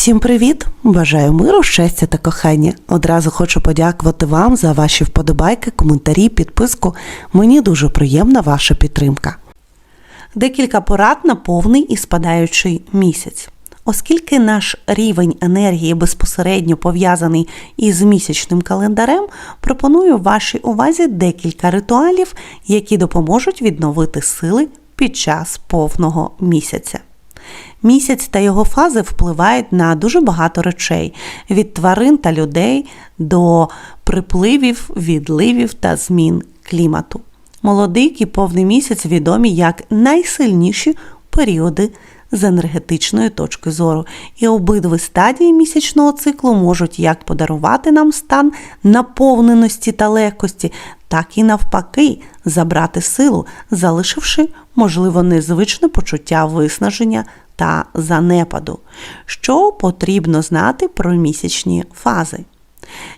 Всім привіт! Бажаю миру, щастя та кохання. Одразу хочу подякувати вам за ваші вподобайки, коментарі, підписку. Мені дуже приємна ваша підтримка. Декілька порад на повний і спадаючий місяць. Оскільки наш рівень енергії безпосередньо пов'язаний із місячним календарем, пропоную вашій увазі декілька ритуалів, які допоможуть відновити сили під час повного місяця. Місяць та його фази впливають на дуже багато речей: від тварин та людей до припливів, відливів та змін клімату. Молодик і повний місяць відомі як найсильніші періоди з енергетичної точки зору, і обидві стадії місячного циклу можуть як подарувати нам стан наповненості та легкості, так і навпаки забрати силу, залишивши, можливо, незвичне почуття виснаження та занепаду. Що потрібно знати про місячні фази?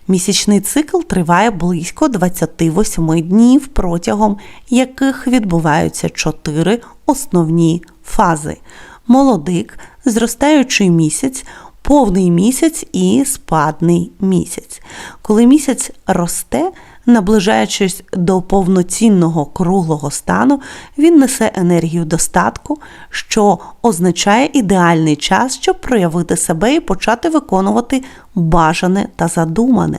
Місячний цикл триває близько 28 днів, протягом яких відбуваються чотири основні фази: молодик, зростаючий місяць, повний місяць і спадний місяць. Коли місяць росте, наближаючись до повноцінного круглого стану, він несе енергію достатку, що означає ідеальний час, щоб проявити себе і почати виконувати бажане та задумане.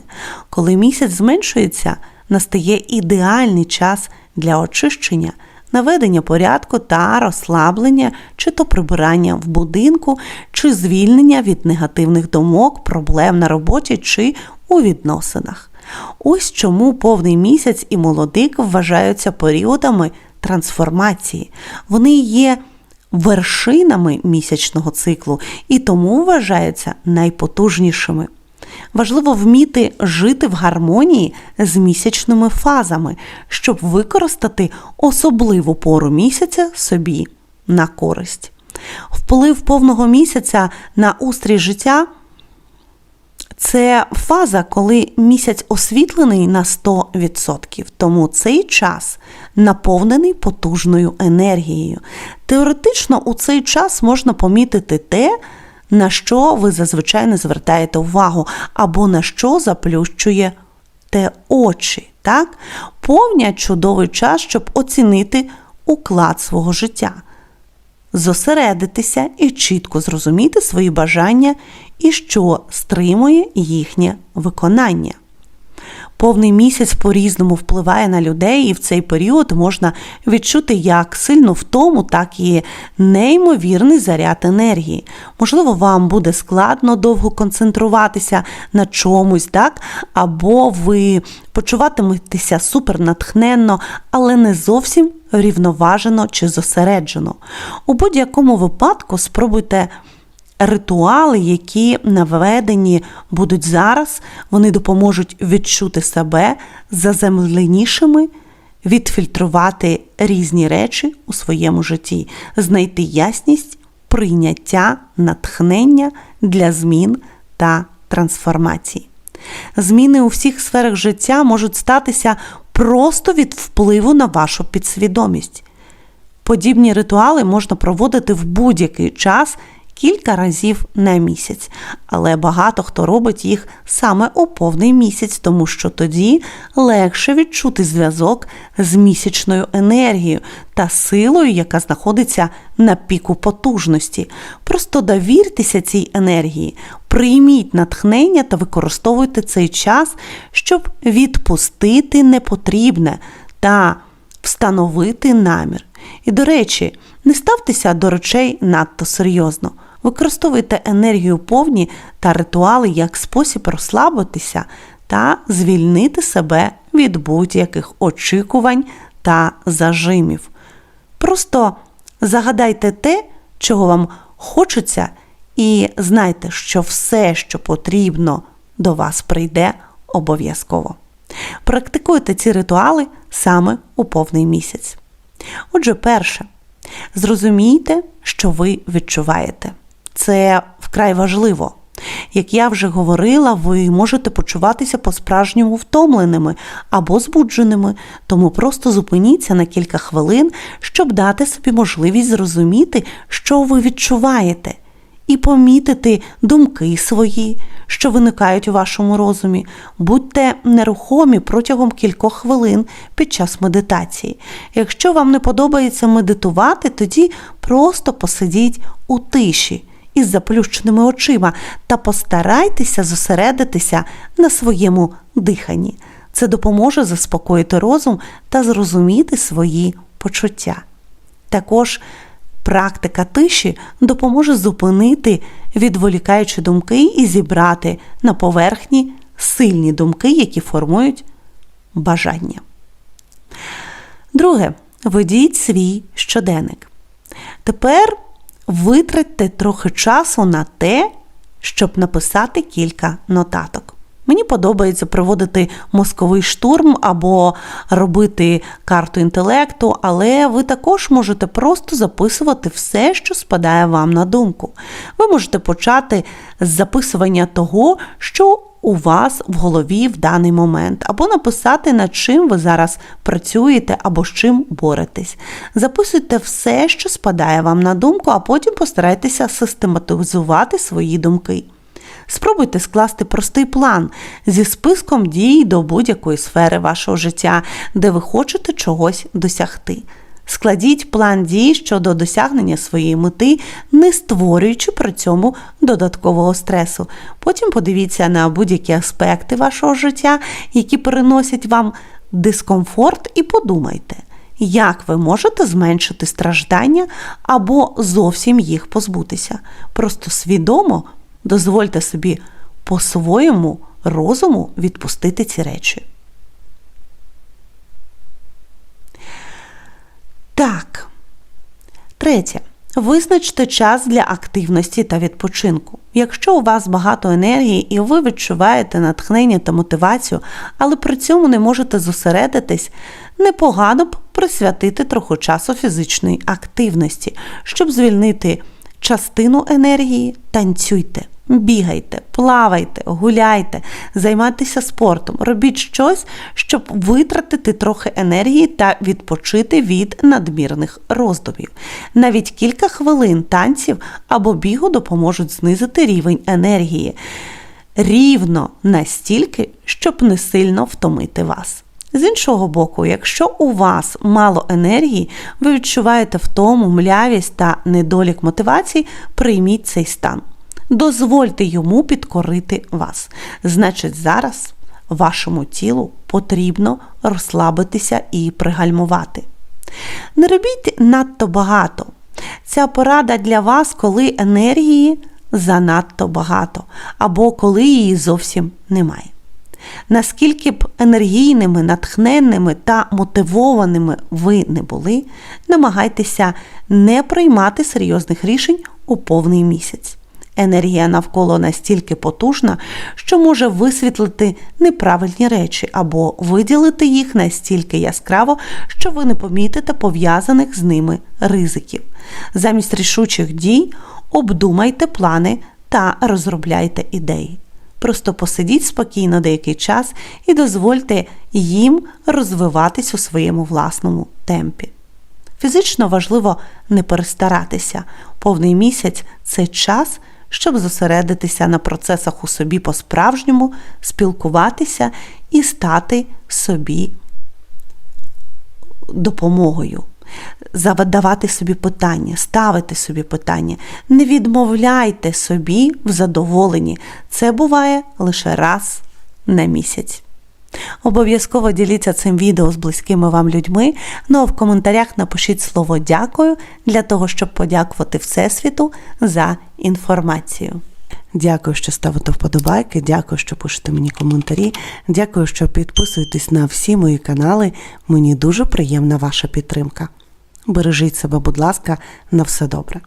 Коли місяць зменшується, настає ідеальний час для очищення. Наведення порядку та розслаблення, чи то прибирання в будинку, чи звільнення від негативних думок, проблем на роботі чи у відносинах. Ось чому повний місяць і молодик вважаються періодами трансформації. Вони є вершинами місячного циклу і тому вважаються найпотужнішими. Важливо вміти жити в гармонії з місячними фазами, щоб використати особливу пору місяця собі на користь. Вплив повного місяця на устрій життя це фаза, коли місяць освітлений на 100%, тому цей час наповнений потужною енергією. Теоретично у цей час можна помітити те, на що ви зазвичай не звертаєте увагу, або на що заплющує те очі. Так? Повня чудовий час, щоб оцінити уклад свого життя, зосередитися і чітко зрозуміти свої бажання і що стримує їхнє виконання. Повний місяць по-різному впливає на людей, і в цей період можна відчути як сильну втому, так і неймовірний заряд енергії. Можливо, вам буде складно довго концентруватися на чомусь, так? або ви почуватиметеся супернатхненно, але не зовсім рівноважено чи зосереджено. У будь-якому випадку спробуйте ритуали, які наведені будуть зараз, вони допоможуть відчути себе заземленішими, відфільтрувати різні речі у своєму житті, знайти ясність, прийняття, натхнення для змін та трансформації. Зміни у всіх сферах життя можуть статися просто від впливу на вашу підсвідомість. Подібні ритуали можна проводити в будь-який час кілька разів на місяць, але багато хто робить їх саме у повний місяць, тому що тоді легше відчути зв'язок з місячною енергією та силою, яка знаходиться на піку потужності. Просто довіртеся цій енергії, прийміть натхнення та використовуйте цей час, щоб відпустити непотрібне та встановити намір. І, до речі, не ставтеся до речей надто серйозно. Використовуйте енергію повні та ритуали як спосіб розслабитися та звільнити себе від будь-яких очікувань та зажимів. Просто загадайте те, чого вам хочеться, і знайте, що все, що потрібно, до вас прийде обов'язково. Практикуйте ці ритуали саме у повний місяць. Отже, перше, зрозумійте, що ви відчуваєте. Це вкрай важливо. Як я вже говорила, ви можете почуватися по-справжньому втомленими або збудженими, тому просто зупиніться на кілька хвилин, щоб дати собі можливість зрозуміти, що ви відчуваєте, і помітити думки свої, що виникають у вашому розумі. Будьте нерухомі протягом кількох хвилин під час медитації. Якщо вам не подобається медитувати, тоді просто посидіть у тиші із заплющеними очима та постарайтеся зосередитися на своєму диханні. Це допоможе заспокоїти розум та зрозуміти свої почуття. Також практика тиші допоможе зупинити відволікаючі думки і зібрати на поверхні сильні думки, які формують бажання. Друге, ведіть свій щоденник. Тепер витратьте трохи часу на те, щоб написати кілька нотаток. Мені подобається проводити мозковий штурм або робити карту інтелекту, але ви також можете просто записувати все, що спадає вам на думку. Ви можете почати з записування того, що у вас в голові в даний момент, або написати, над чим ви зараз працюєте, або з чим боретесь. Записуйте все, що спадає вам на думку, а потім постарайтеся систематизувати свої думки. Спробуйте скласти простий план зі списком дій до будь-якої сфери вашого життя, де ви хочете чогось досягти. Складіть план дій щодо досягнення своєї мети, не створюючи при цьому додаткового стресу. Потім подивіться на будь-які аспекти вашого життя, які переносять вам дискомфорт, і подумайте, як ви можете зменшити страждання або зовсім їх позбутися. Просто свідомо дозвольте собі по своєму розуму відпустити ці речі. Так. Третє. Визначте час для активності та відпочинку. Якщо у вас багато енергії і ви відчуваєте натхнення та мотивацію, але при цьому не можете зосередитись, непогано б присвятити трохи часу фізичної активності, щоб звільнити частину енергії, танцюйте. Бігайте, плавайте, гуляйте, займайтеся спортом, робіть щось, щоб витратити трохи енергії та відпочити від надмірних роздумів. Навіть кілька хвилин танців або бігу допоможуть знизити рівень енергії рівно настільки, щоб не сильно втомити вас. З іншого боку, якщо у вас мало енергії, ви відчуваєте втому, млявість та недолік мотивації, прийміть цей стан. Дозвольте йому підкорити вас. Значить, зараз вашому тілу потрібно розслабитися і пригальмувати. Не робіть надто багато. Ця порада для вас, коли енергії занадто багато, або коли її зовсім немає. Наскільки б енергійними, натхненними та мотивованими ви не були, намагайтеся не приймати серйозних рішень у повний місяць. Енергія навколо настільки потужна, що може висвітлити неправильні речі або виділити їх настільки яскраво, що ви не помітите пов'язаних з ними ризиків. Замість рішучих дій обдумайте плани та розробляйте ідеї. Просто посидіть спокійно деякий час і дозвольте їм розвиватись у своєму власному темпі. Фізично важливо не перестаратися. Повний місяць це час щоб зосередитися на процесах у собі по-справжньому, спілкуватися і стати собі допомогою. Задавати собі питання, ставити собі питання. Не відмовляйте собі в задоволенні. Це буває лише раз на місяць. Обов'язково діліться цим відео з близькими вам людьми. Ну а в коментарях напишіть слово дякую для того, щоб подякувати Всесвіту за інформацію. Дякую, що ставите вподобайки, дякую, що пишете мені коментарі. Дякую, що підписуєтесь на всі мої канали. Мені дуже приємна ваша підтримка. Бережіть себе, будь ласка, на все добре.